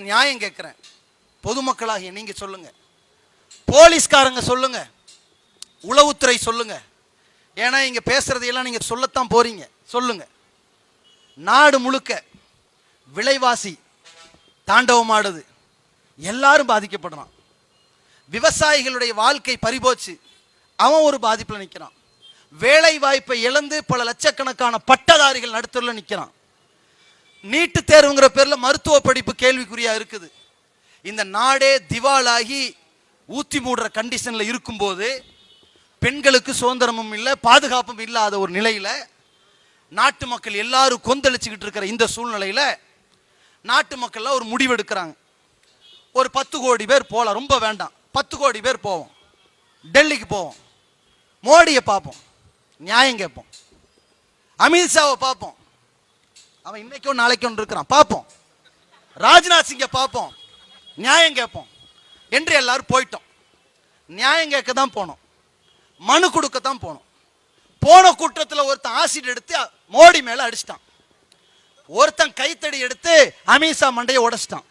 நியாயம் கேட்கிறேன். பொதுமக்களாகிய நீங்க சொல்லுங்க. போலீஸ்காரங்க சொல்லுங்க. உளவுத்துறை சொல்லுங்க. ஏன்னா இங்க பேசுகிறதையெல்லாம் நீங்க சொல்லத்தான் போறீங்க. சொல்லுங்க. நாடு முழுக்க விலைவாசி தாண்டவமாடுது. எல்லாரும் பாதிக்கப்படுறான். விவசாயிகளுடைய வாழ்க்கை பறிபோச்சு. அவன் ஒரு பாதிப்புல நிக்கிறான். வேலை வாய்ப்பை இழந்து பல லட்சக்கணக்கான பட்டதாரிகள் நடுத்தரில் நிக்கிறான். நீட்டு தேர்வுங்கிற பேரில் மருத்துவ படிப்பு கேள்விக்குறியாக இருக்குது. இந்த நாடே திவாலாகி ஊத்தி மூடுற கண்டிஷனில் இருக்கும்போது பெண்களுக்கு சுதந்திரமும் இல்லை பாதுகாப்பும் இல்லாத ஒரு நிலையில் நாட்டு மக்கள் எல்லாரும் கொந்தளிச்சுக்கிட்டு இருக்கிற இந்த சூழ்நிலையில் நாட்டு மக்கள்லாம் ஒரு முடிவு எடுக்கிறாங்க ஒரு பத்து கோடி பேர் போகலாம் ரொம்ப வேண்டாம். பத்து கோடி பேர் போவோம். டெல்லிக்கு போவோம். மோடியை பார்ப்போம். நியாயம் கேட்போம். அமித்ஷாவை பார்ப்போம். அவன் இன்னைக்கோ நாளைக்கோ இருக்கிறான். பார்ப்போம். ராஜ்நாத் சிங்கை பார்ப்போம். நியாயம் கேட்போம். என்று எல்லாரும் போயிட்டோம். நியாயம் கேட்க தான் போனோம். மனு கொடுக்க தான் போனோம். போன கூட்டத்தில் ஒருத்தன் ஆசிட் எடுத்து மோடி மேலே அடிச்சிட்டான். ஒருத்தன் கைத்தடி எடுத்து அமித்ஷா மண்டையை உடைச்சிட்டான்.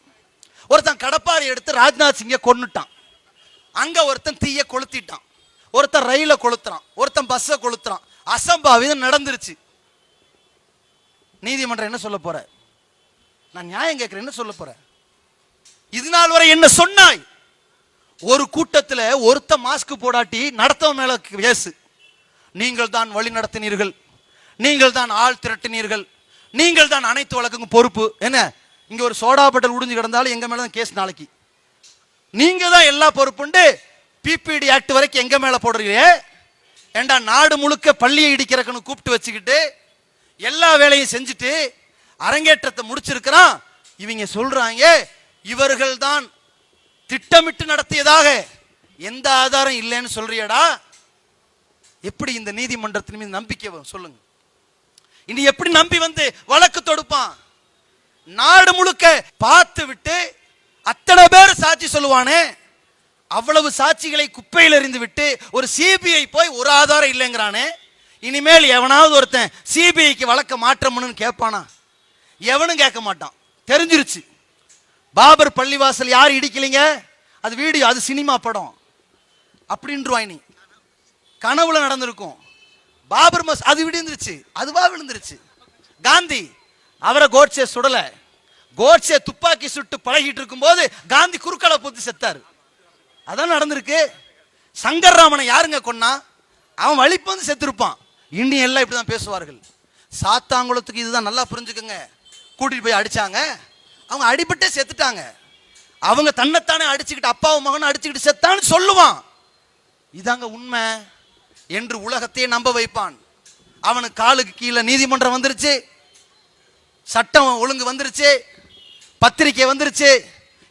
ஒருத்தன் கடப்பாரி எடுத்து ராஜ்நாத் சிங்கை கொன்னுட்டான். அங்கே ஒருத்தன் தீயை கொளுத்திட்டான். ஒருத்தன் ரயிலை கொளுத்துறான். ஒருத்தன் பஸ்ஸை கொளுத்துறான். அசம்பாவிதம் நடந்துருச்சு. நீதிமன்றம் என்ன சொல்ல போற? நான் நியாயம் கேட்கிறேன் என்ன சொல்ல போற? இது நாள் வரை என்ன சொன்னாய்? ஒரு கூட்டத்தில் ஒருத்த மாஸ்க் போடாட்டி நடத்தவன் மேல பேசு நீங்கள் தான் வழி நடத்தினீர்கள். நீங்கள் தான் ஆள் திரட்டினீர்கள். நீங்கள் தான் அனைத்து வழக்குக்கும் பொறுப்பு. என்ன? இங்க ஒரு சோடா பட்டல் உடிஞ்சு கிடந்தாலும் எங்க மேல தான் கேஸ் நாளைக்கு. நீங்க தான் எல்லா பொறுப்புண்டு. பிபிடி ஆக்ட் வரைக்கும் எங்க மேல போடுறீங்க? ஏண்டா நாடு முழுக்க பள்ளியை இடிக்கிறக்குன்னு கூப்பிட்டு வச்சுக்கிட்டு எல்லா வேலையும் செஞ்சுட்டு அரங்கேற்றத்தை முடிச்சிருக்கிறான். இவங்க சொல்றாங்க இவர்கள் தான் திட்டமிட்டு நடத்தியதாக. எந்த ஆதாரம் இல்லைன்னு சொல்றியடா? எப்படி இந்த நீதிமன்றத்தின் மீது நம்பிக்கை சொல்லுங்க. இனி எப்படி நம்பி வந்து வழக்கு தொடுப்பான்? நாடு முழுக்க பார்த்து விட்டு அத்தனை பேர் சாட்சி சொல்லுவானே. அவ்வளவு சாட்சிகளை குப்பையில் எறிந்து விட்டு ஒரு சிபிஐ போய் ஒரு ஆதாரம் இல்லைங்கிறானே. இனிமேல் எவனாவது ஒருத்தன் சிபிஐக்கு வழக்க மாற்றம்னு கேட்பானா? எவனும் கேட்க மாட்டான். தெரிஞ்சிருச்சு. பாபர் பள்ளிவாசல் யார் இடிக்கலைங்க? அது வீடியோ அது சினிமா படம். அப்படின்றாய் நீ. கனவுல நடந்திருக்கும். பாபர் மஸ் அது விழுந்துருச்சு. அதுவா விழுந்துருச்சு. காந்தி அவரை கோட்சே சுடல. கோட்சே துப்பாக்கி சுட்டு பழகிட்டு இருக்கும்போது காந்தி குறுக்களை பூத்து செத்தாரு. அதான் நடந்திருக்கு. சங்கர் ராமனை யாருங்க கொன்னா? அவன் வழிப்பு வந்து செத்துருப்பான். இந்தியன் எல்லாம் இப்படி தான் பேசுவார்கள். சாத்தாங்குளத்துக்கு இதுதான் நல்லா புரிஞ்சுக்கங்க. கூட்டிகிட்டு போய் அடிச்சாங்க. அவங்க அடிபட்டே செத்துட்டாங்க. அவங்க தன்னைத்தானே அடிச்சுக்கிட்டு அப்பாவும் மகனும் அடிச்சுக்கிட்டு செத்தான்னு சொல்லுவான். இதாங்க உண்மை. என்று உலகத்தையே நம்ப வைப்பான். அவனுக்கு காலுக்கு கீழே நீதிமன்றம் வந்துருச்சு. சட்டம் ஒழுங்கு வந்துருச்சு. பத்திரிக்கை வந்துருச்சு.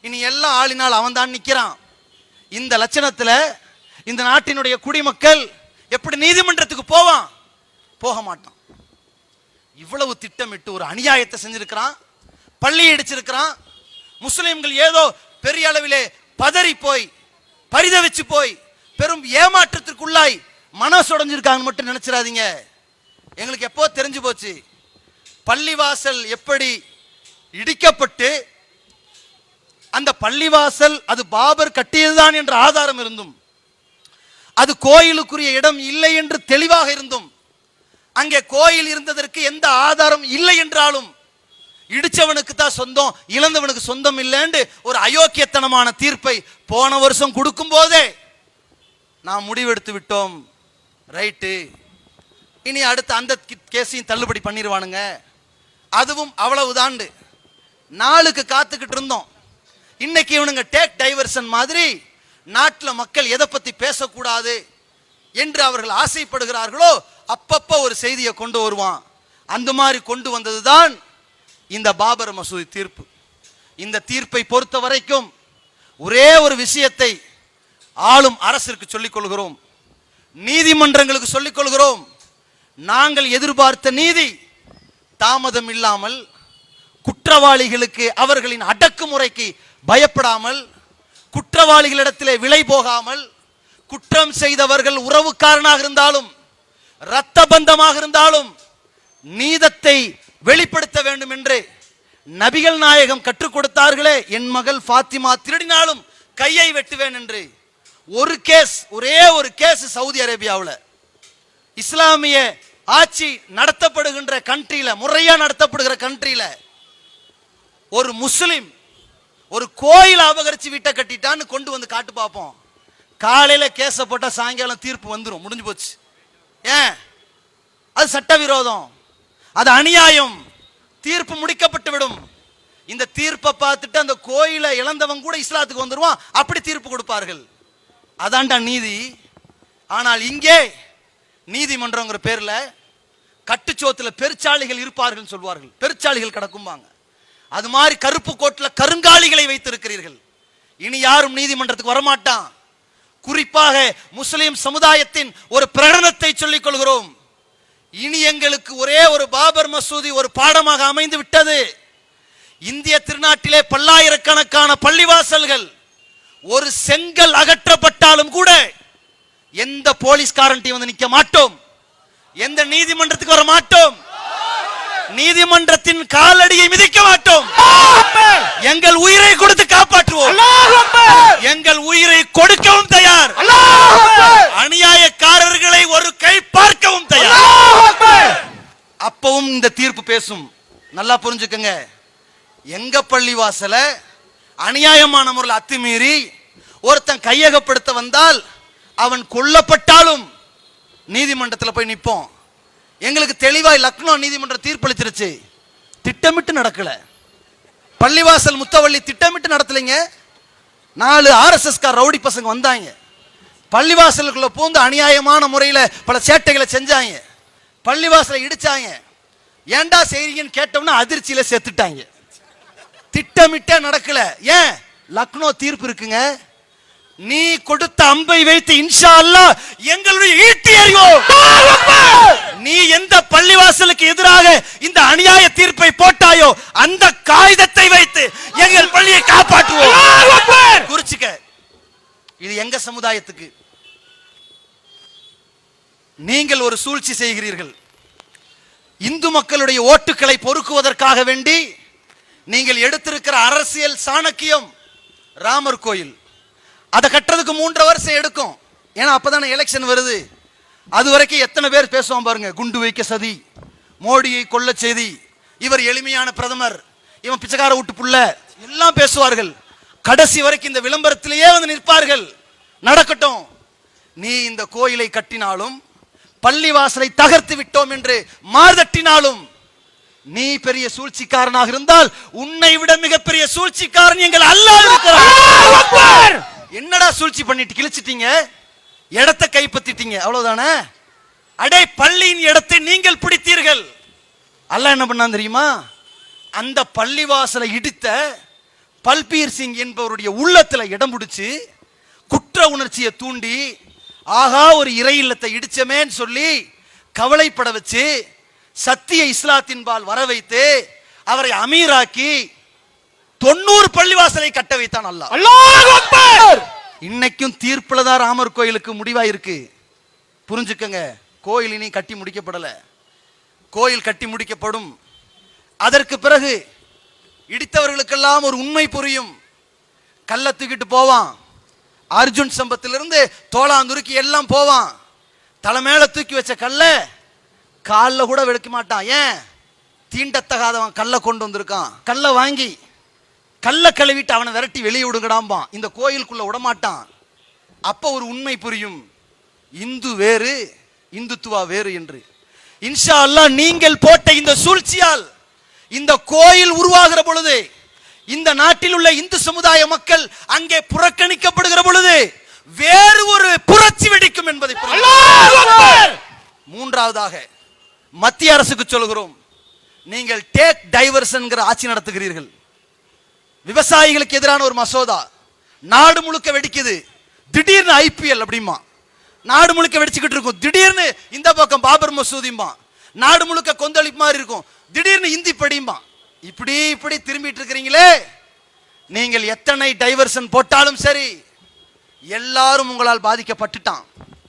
இனி எல்லாம் ஆளினால் அவன் தான் நிற்கிறான் இந்த லட்சணத்தில் இந்த நாட்டினுடைய குடிமக்கள் எப்படி நீதிமன்றத்துக்கு போவான்? போக மாட்டான் இவ்வளவு திட்டமிட்டு ஒரு அநியாயத்தை செஞ்சிருக்கிறான் பள்ளி அடிச்சிருக்கிறான் முஸ்லிம்கள் ஏதோ பெரிய அளவிலே பதறி போய் பரிதவிச்சு போய் பெரும் ஏமாற்றத்திற்குள்ளாய் மனசுடைஞ்சிருக்காங்கன்னு மட்டும் நினைச்சிடாதீங்க. எங்களுக்கு எப்போ தெரிஞ்சு போச்சு? பள்ளிவாசல் எப்படி இடிக்கப்பட்டு அந்த பள்ளிவாசல் அது பாபர் கட்டியதுதான் என்ற ஆதாரம் இருந்தும் அது கோயிலுக்குரிய இடம் இல்லை என்று தெளிவாக இருந்தும் அங்கே கோயில் இருந்ததற்கு எந்த ஆதாரம் இல்லை என்றாலும் இடிச்சவனுக்கு தான் சொந்தம் இழந்தவனுக்கு சொந்தம் இல்லைன்னு ஒரு அயோக்கியத்தனமான தீர்ப்பை போன வருஷம் கொடுக்கும் போதே நாம் முடிவெடுத்து விட்டோம். ரைட்டு. இனி அடுத்து அந்த கேஸையும் தள்ளுபடி பண்ணிடுவானுங்க. அதுவும் அவ்வளவுதாண்டு. நாளுக்கு காத்துக்கிட்டு இருந்தோம். இன்னைக்கு இவனுங்க டேக் டைவர்ஷன் மாதிரி நாட்டில் மக்கள் எதை பற்றி பேசக்கூடாது என்று அவர்கள் ஆசைப்படுகிறார்களோ அப்பப்போ ஒரு செய்தியை கொண்டு வருவான். அந்த மாதிரி கொண்டு வந்ததுதான் இந்த பாபர் மசூதி தீர்ப்பு. இந்த தீர்ப்பை பொறுத்த வரைக்கும் ஒரே ஒரு விஷயத்தை ஆளும் அரசிற்கு சொல்லிக் கொள்கிறோம். நீதிமன்றங்களுக்கு சொல்லிக் கொள்கிறோம். நாங்கள் எதிர்பார்த்த நீதி தாமதம் இல்லாமல் குற்றவாளிகளுக்கு அவர்களின் அடக்குமுறைக்கு பயப்படாமல் குற்றவாளிகளிடத்திலே விலை போகாமல் குற்றம் செய்தவர்கள் உறவுக்காரனாக இருந்தாலும் இரத்த பந்தமாக இருந்தாலும் நீதத்தை வெளிப்படுத்த வேண்டும் என்று நபிகள் நாயகம் கற்றுக் கொடுத்தார்களே என் மகள் ஃபாத்திமா திருடினாலும் கையை வெட்டுவேன் என்று. ஒரு கேஸ் ஒரே ஒரு கேஸ் சவுதி அரேபியாவில். இஸ்லாமிய ஆட்சி நடத்தப்படுகின்ற கண்ட்ரியில முறையா நடத்தப்படுகிற கண்ட்ரியில ஒரு முஸ்லிம் ஒரு கோயில் அபகரிச்சு வீட்டை கட்டிட்டான்னு கொண்டு வந்து காட்டு பார்ப்போம். காலையில கேஸை போட்டா சாயங்காலம் தீர்ப்பு வந்துடும் முடிஞ்சு போச்சு. ஏன்? அது சட்டவிரோதம். அது அநியாயம். தீர்ப்பு முடிக்கப்பட்டு விடும் இந்த தீர்ப்பை பார்த்துட்டு அந்த கோயிலை இழந்தவன் கூட இஸ்லாத்துக்கு வந்துடுவான் அப்படி தீர்ப்பு கொடுப்பார்கள். அதான்டா நீதி. ஆனால் இங்கே நீதிமன்றங்கிற பேரில் கட்டுச்சோத்தில் பெருச்சாளிகள் இருப்பார்கள் சொல்வார்கள். பெருச்சாளிகள் கிடக்கும்பாங்க. அது மாதிரி கருப்பு கோட்டில் கருங்காலிகளை வைத்திருக்கிறீர்கள். இனி யாரும் நீதிமன்றத்துக்கு வரமாட்டான். குறிப்பாக முஸ்லிம் சமுதாயத்தின் ஒரு பிரகடனத்தை சொல்லிக் கொள்கிறோம். இனி எங்களுக்கு ஒரே ஒரு பாபர் மசூதி ஒரு பாடமாக அமைந்து விட்டது. இந்திய திருநாட்டிலே பல்லாயிரக்கணக்கான பள்ளிவாசல்கள் ஒரு செங்கல் அகற்றப்பட்டாலும் கூட எந்த போலீஸ்காரன்ட்டி வந்து நிக்க மாட்டோம். எந்த நீதிமன்றத்துக்கு வர மாட்டோம். நீதிமன்றத்தின் காலடியை மிதிக்க மாட்டோம் எங்கள் உயிரை கொடுத்து காப்பாற்றுவோம் எங்கள் உயிரை கொடுக்கவும் தயார் அநியாயக்காரர்களை ஒரு கை பார்க்கவும் தயார் அப்பவும் இந்த தீர்ப்பு பேசும். நல்லா புரிஞ்சுக்கங்க. எங்க பள்ளிவாசல அநியாயமான முறையில் அத்துமீறி ஒருத்தன் கையகப்படுத்த வந்தால் அவன் கொல்லப்பட்டாலும் நீதிமன்றத்தில் போய் நிற்போம் எங்களுக்கு தெளிவாய் லக்னோ நீதிமன்றம் தீர்ப்பளிச்சிருச்சு. திட்டமிட்டு நடக்கல. பள்ளிவாசல் முத்தவள்ளி திட்டமிட்டு நடத்தலைங்க. நாலு ஆர்எஸ்எஸ் கார் ரவுடி பசங்க வந்தாங்க. பள்ளிவாசலுக்குள்ள பூந்து அநியாயமான முறையில் பல சேட்டைகளை செஞ்சாங்க. பள்ளிவாசலை இடிச்சாங்க. ஏன்டா செய்றீங்கன்னு கேட்டோம்னா அதிர்ச்சியில செத்துட்டாங்க. திட்டமிட்டே நடக்கல. ஏன்? லக்னோ தீர்ப்பு இருக்குங்க. நீ கொடுத்த அம்பை வைத்து இன்ஷா எங்களுடைய ஈட்டி அறிவோம் நீ எந்த பள்ளிவாசலுக்கு எதிராக இந்த அநியாய தீர்ப்பை போட்டாயோ அந்த காகிதத்தை வைத்து எங்கள் பள்ளியை காப்பாற்றுவோம். குறிச்சுக்க. இது எங்க சமுதாயத்துக்கு? நீங்கள் ஒரு சூழ்ச்சி செய்கிறீர்கள். இந்து மக்களுடைய ஓட்டுக்களை பொறுக்குவதற்காக வேண்டி நீங்கள் எடுத்திருக்கிற அரசியல் சாணக்கியம் ராமர் கோயில். அதை கட்டுறதுக்கு மூன்றரை வருஷம் எடுக்கும். ஏன்னா அப்பதானே எலெக்ஷன் வருது. அது வரைக்கும் எத்தனை பேர் பேசுவான் பாருங்க. குண்டு வைக்க சதி மோடியை கொல்ல செய்தி. இவர் எளிமையான பிரதமர். இவன் பிச்சைக்கார விட்டு புள்ள. எல்லாம் பேசுவார்கள். கடைசி வரைக்கும் இந்த விளம்பரத்திலேயே வந்து நிற்பார்கள். நடக்கட்டும். நீ இந்த கோயிலை கட்டினாலும் பள்ளி வாசலை தகர்த்து விட்டோம் என்று மார்தட்டினாலும் நீ பெரிய சூழ்ச்சிக்காரனாக இருந்தால் உன்னை விட மிகப்பெரிய சூழ்ச்சிக்காரன் எங்கள் அல்லாஹ் இருக்கிறார் என்னடா சூழ்ச்சி பண்ணிட்டு கிழிச்சிட்டீங்க? இடத்தை கைப்பற்றிட்டீங்க. அவ்வளவுதானே? அடே பள்ளியின் இடத்தை நீங்கள் பிடித்தீர்கள். அல்லாஹ் என்ன பண்ணான் தெரியுமா? அந்த பள்ளிவாசலை இடித்த பல்பீர் சிங் என்பவருடைய உள்ளத்துல இடம் பிடிச்சு குற்ற உணர்ச்சியை தூண்டி ஆகா ஒரு இறை இல்லத்தை இடிச்சமேன்னு சொல்லி கவலைப்பட வச்சு சத்திய இஸ்லாத்தின்பால் வர வைத்து அவரை அமீராக்கி தொண்ணூறு பள்ளிவாசலை கட்ட வைத்தான் அல்லாஹ். இன்னைக்கும் தீர்ப்புல தான் ராமர் கோயிலுக்கு முடிவா இருக்கு புரிஞ்சுக்கங்க கோயில் இனி கட்டி முடிக்கப்படல. கோயில் கட்டி முடிக்கப்படும். அதற்கு பிறகு இடித்தவர்களுக்கெல்லாம் ஒரு உண்மை புரியும். கல்ல தூக்கிட்டு போவான். அர்ஜுன் சம்பத்திலிருந்து தோளாந்துருக்கி எல்லாம் போவான். தலை தூக்கி வச்ச கல்ல காலில் கூட வெடுக்க மாட்டான். ஏன்? தீண்டத்தகாதவன் கல்லை கொண்டு வந்திருக்கான். கல்லை வாங்கி கல்லை கழுவிட்டு அவனை விரட்டி வெளியே விடுங்கடாம்பான். இந்த கோயிலுக்குள்ள விடமாட்டான். அப்ப ஒரு உண்மை புரியும். இந்து வேறு இந்துத்துவா வேறு என்று. இன்ஷா அல்லா நீங்கள் போட்ட இந்த சூழ்ச்சியால் இந்த கோயில் உருவாகிற பொழுது இந்த நாட்டில் உள்ள இந்து சமுதாய மக்கள் அங்கே புறக்கணிக்கப்படுகிற பொழுது வேறு ஒரு புரட்சி வெடிக்கும் என்பதை மூன்றாவதாக மத்திய அரசுக்கு சொல்கிறோம் நீங்கள் டேக் டைவர்ஷன்ங்கிற ஆட்சி நடத்துகிறீர்கள். விவசாயிகளுக்கு எதிரான ஒரு மசோதா நாடு முழுக்க வெடிக்குது திடீர்னு ஐபிஎல் அப்படிமா நாடு முழுக்க வெடிச்சுக்கிட்டு இருக்கும் திடீர்னு இந்த பக்கம் பாபர் மசூதிமா நாடு முழுக்க கொந்தளிப்பு மாதிரி இருக்கும் திடீர்னு இந்தி படியுமா இப்படி இப்படி திரும்பிட்டு இருக்கிறீங்களே நீங்கள் எத்தனை டைவர்ஷன் போட்டாலும் சரி எல்லாரும் உங்களால் பாதிக்கப்பட்டுட்டான்.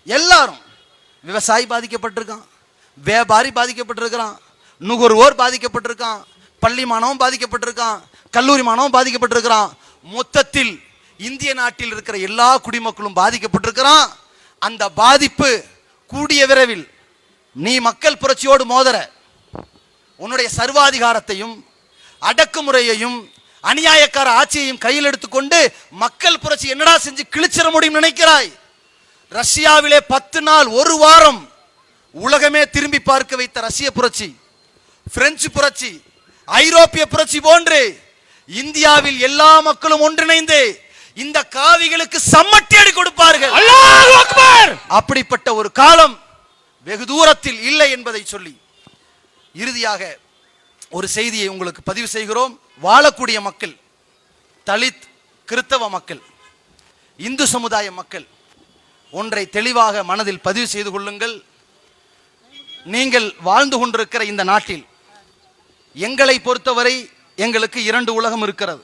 எல்லாரும். விவசாயி பாதிக்கப்பட்டிருக்கான் வியாபாரி பாதிக்கப்பட்டிருக்கிறான் நுகர்வோர் பாதிக்கப்பட்டிருக்கான் பள்ளி மாணவன் பாதிக்கப்பட்டிருக்கான் கல்லூரி மாணவன் பாதிக்கப்பட்டிருக்கிறான். மொத்தத்தில் இந்திய நாட்டில் இருக்கிற எல்லா குடிமக்களும் பாதிக்கப்பட்டிருக்கிறான். அந்த பாதிப்பு கூடிய விரைவில் நீ மக்கள் புரட்சியோடு மோதற. உன்னுடைய சர்வாதிகாரத்தையும் அடக்குமுறையையும் அநியாயக்கார ஆட்சியையும் கையில் எடுத்துக்கொண்டு மக்கள் புரட்சி என்னடா செஞ்சு கிழிச்சிட முடியும் நினைக்கிறாய்? ரஷ்யாவிலே பத்து நாள் ஒரு வாரம் உலகமே திரும்பி பார்க்க வைத்த ரஷ்ய புரட்சி பிரெஞ்சு புரட்சி ஐரோப்பிய புரட்சி போன்று இந்தியாவில் எல்லா மக்களும் ஒன்றிணைந்து இந்த காவிகளுக்கு சம்மட்டி கொடுப்பார்கள். அப்படிப்பட்ட ஒரு காலம் வெகு தூரத்தில் இல்லை என்பதை சொல்லி இறுதியாக ஒரு செய்தியை உங்களுக்கு பதிவு செய்கிறோம். வாழக்கூடிய மக்கள் தலித் கிறித்தவ மக்கள் இந்து சமுதாய மக்கள் ஒன்றை தெளிவாக மனதில் பதிவு செய்து கொள்ளுங்கள். நீங்கள் வாழ்ந்து கொண்டிருக்கிற இந்த நாட்டில் எங்களை பொறுத்தவரை எங்களுக்கு இரண்டு உலகம் இருக்கிறது.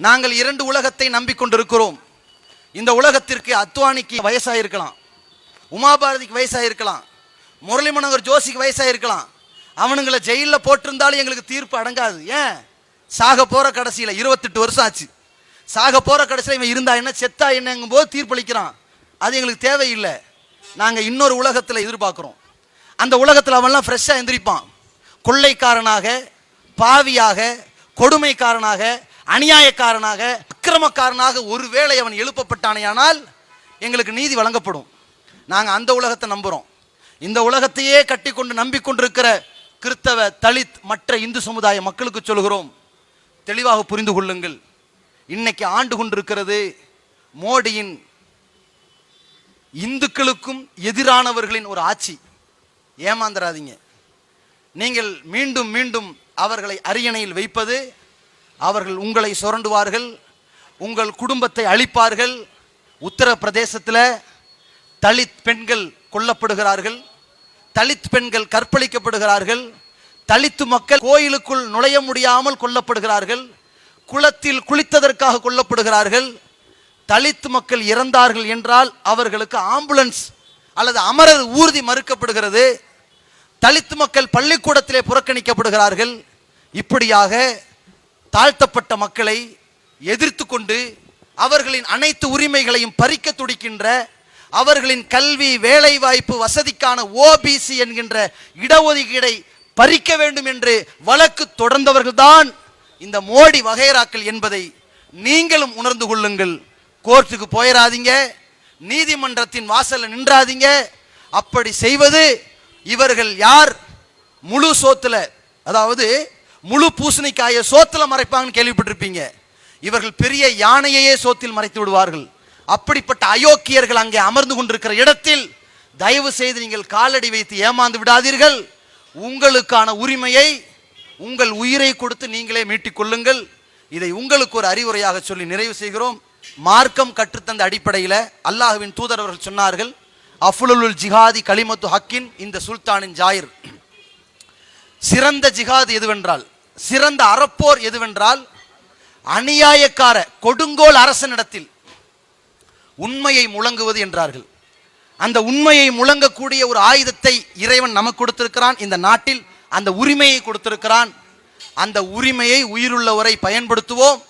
நாங்கள் இரண்டு உலகத்தை நம்பிக்கொண்டிருக்கிறோம். இந்த உலகத்திற்கு அத்வானிக்கு வயசாயிருக்கலாம். உமாபாரதிக்கு வயசாக இருக்கலாம் முரளிமனோகர் ஜோஷிக்கு வயசாக இருக்கலாம் அவனுங்களை ஜெயிலில் போட்டிருந்தாலும் எங்களுக்கு தீர்ப்பு அடங்காது. ஏன்? சாக போற கடைசியில் இருபத்தெட்டு வருஷம் ஆச்சு. சாக போற கடைசியில் இவன் இருந்தா என்ன செத்தா என்னங்கும் போது தீர்ப்பளிக்கிறான். அது எங்களுக்கு தேவையில்லை. நாங்கள் இன்னொரு உலகத்தில் எதிர்பார்க்குறோம். அந்த உலகத்தில் அவன்லாம் ஃப்ரெஷ்ஷாக எந்திரிப்பான். கொள்ளைக்காரனாக பாவியாக கொடுமைக்காரனாக அநியாயக்காரனாக அக்கிரமக்காரனாக ஒருவேளை அவன் எழுப்பப்பட்டானேயானால் எங்களுக்கு நீதி வழங்கப்படும். நாங்கள் அந்த உலகத்தை நம்புகிறோம் இந்த உலகத்தையே கட்டிக்கொண்டு நம்பிக்கொண்டிருக்கிற கிறித்தவ தலித் மற்ற இந்து சமுதாய மக்களுக்கு சொல்கிறோம். தெளிவாக புரிந்து கொள்ளுங்கள். இன்னைக்கு ஆண்டு கொண்டிருக்கிறது மோடியின் இந்துக்களுக்கும் எதிரானவர்களின் ஒரு ஆட்சி. ஏமாந்துடாதீங்க நீங்கள் மீண்டும் மீண்டும் அவர்களை அரியணையில் வைப்பது அவர்கள் உங்களை சுரண்டுவார்கள் உங்கள் குடும்பத்தை அழிப்பார்கள் உத்தரப்பிரதேசத்தில் தலித் பெண்கள் கொல்லப்படுகிறார்கள். தலித் பெண்கள் கற்பழிக்கப்படுகிறார்கள். தலித்து மக்கள் கோயிலுக்குள் நுழைய முடியாமல் கொல்லப்படுகிறார்கள். குளத்தில் குளித்ததற்காக கொல்லப்படுகிறார்கள். தலித் மக்கள் இறந்தார்கள் என்றால் அவர்களுக்கு ஆம்புலன்ஸ் அல்லது அமரர் ஊர்தி மறுக்கப்படுகிறது. தலித் மக்கள் பள்ளிக்கூடத்திலே புறக்கணிக்கப்படுகிறார்கள். இப்படியாக தாழ்த்தப்பட்ட மக்களை எதிர்த்து கொண்டு அவர்களின் அனைத்து உரிமைகளையும் பறிக்க துடிக்கின்ற அவர்களின் கல்வி வேலைவாய்ப்பு வசதிக்கான ஓபிசி என்கின்ற இடஒதுக்கீடை பறிக்க வேண்டும் என்று வழக்கு தொடர்ந்தவர்கள்தான் இந்த மோடி வகைராக்கள் என்பதை நீங்களும் உணர்ந்து கொள்ளுங்கள். கோர்ட்டுக்கு போயிடாதீங்க நீதிமன்றத்தின் வாசலில் நின்றாதீங்க. அப்படி செய்வது இவர்கள் யார்? முழு சோத்துல அதாவது முழு பூசணிக்காயை சோத்துல மறைப்பாங்கன்னு கேள்விப்பட்டிருப்பீங்க. இவர்கள் பெரிய யானையையே சோத்தில் மறைத்து விடுவார்கள். அப்படிப்பட்ட அயோக்கியர்கள் அங்கே அமர்ந்து கொண்டிருக்கிற இடத்தில் தயவு செய்து நீங்கள் காலடி வைத்து ஏமாந்து விடாதீர்கள். உங்களுக்கான உரிமையை உங்கள் உயிரை கொடுத்து நீங்களே மீட்டிக் கொள்ளுங்கள். இதை உங்களுக்கு ஒரு அறிவுரையாக சொல்லி நிறைவு செய்கிறோம். மார்க்கம் கற்றுத்தந்த அடிப்படையில் அல்லாஹ்வின் தூதர் அவர்கள் சொன்னார்கள் அஃபுலுல் ஜிஹாதி கலிமத்து ஹக்கின் இந்த சுல்தானின் ஜாயிர். சிறந்த ஜிஹாது எதுவென்றால் சிறந்த அறப்போர் எதுவென்றால் அநியாயக்கார கொடுங்கோல் அரசனிடத்தில் உண்மையை முழங்குவது என்றார்கள். அந்த உண்மையை முழங்கக்கூடிய ஒரு ஆயுதத்தை இறைவன் நமக்கு கொடுத்திருக்கிறான். இந்த நாட்டில் அந்த உரிமையை கொடுத்திருக்கிறான். அந்த உரிமையை உயிருள்ளவரை பயன்படுத்துவோம்.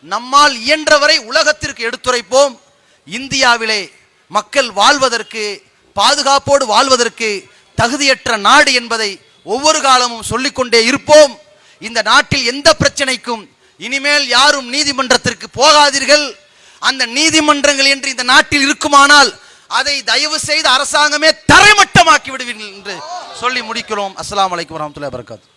நம்மால் இயன்றவரை உலகத்திற்கு எடுத்துரைப்போம். இந்தியாவிலே மக்கள் வாழ்வதற்கு பாதுகாப்போடு வாழ்வதற்கு தகுதியற்ற நாடு என்பதை ஒவ்வொரு காலமும் சொல்லிக்கொண்டே இருப்போம். இந்த நாட்டில் எந்த பிரச்சனைக்கும் இனிமேல் யாரும் நீதிமன்றத்திற்கு போகாதீர்கள். அந்த நீதிமன்றங்கள் என்று இந்த நாட்டில் இருக்குமானால் அதை தயவு செய்து அரசாங்கமே தரைமட்டமாக்கி விடுவீர்கள் என்று சொல்லி முடிக்கிறோம். அஸ்லாம் வலைக்கம் வரமத்துல வரகாத்து